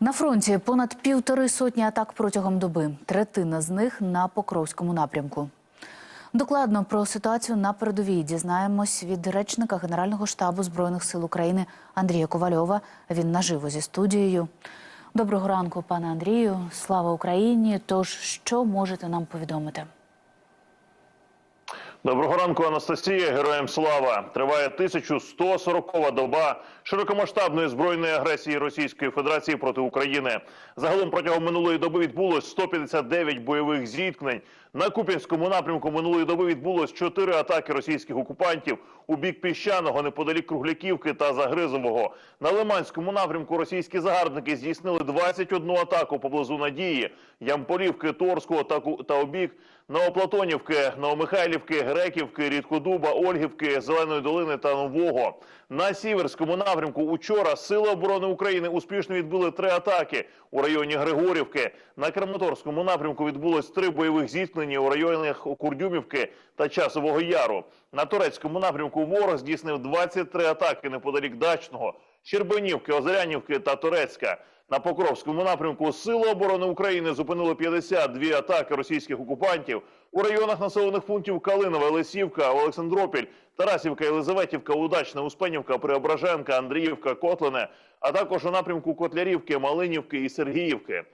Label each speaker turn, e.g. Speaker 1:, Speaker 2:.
Speaker 1: На фронті понад півтори сотні атак протягом доби. Третина з них на Покровському напрямку. Докладно про ситуацію на передовій дізнаємось від речника Генерального штабу збройних сил України Андрія Ковальова. Він наживо зі студією. Доброго ранку, пане Андрію. Слава Україні! Тож що можете нам повідомити?
Speaker 2: Доброго ранку, Анастасія. Героям слава. Триває 1140-ва доба широкомасштабної збройної агресії Російської Федерації проти України. Загалом протягом минулої доби відбулось 159 бойових зіткнень. На Куп'янському напрямку минулої доби відбулось 4 атаки російських окупантів у бік піщаного неподалік Кругляківки та Загризового. На Лиманському напрямку російські загарбники здійснили 21 атаку поблизу Надії, Ямполівки, Торського та, та обік Новоплатонівки, Новомихайлівки, Греківки, Рідкодуба, Ольгівки, Зеленої долини та Нового. На Сіверському напрямку учора Сили оборони України успішно відбили три атаки у районі Григорівки. На Краматорському напрямку відбулось три бойових зіткнення у районах Курдюмівки та Часового Яру. На Турецькому напрямку ворог здійснив 23 атаки неподалік Дачного, Щербинівки, Озерянівки та Турецька. На Покровському напрямку Сили оборони України зупинили 52 атаки російських окупантів у районах населених пунктів Калинове, Лисівка, Олександропіль, Тарасівка, Єлизаветівка, Удачна, Успенівка, Преображенка, Андріївка, Котлине, а також у напрямку Котлярівки, Малинівки і Сергіївки.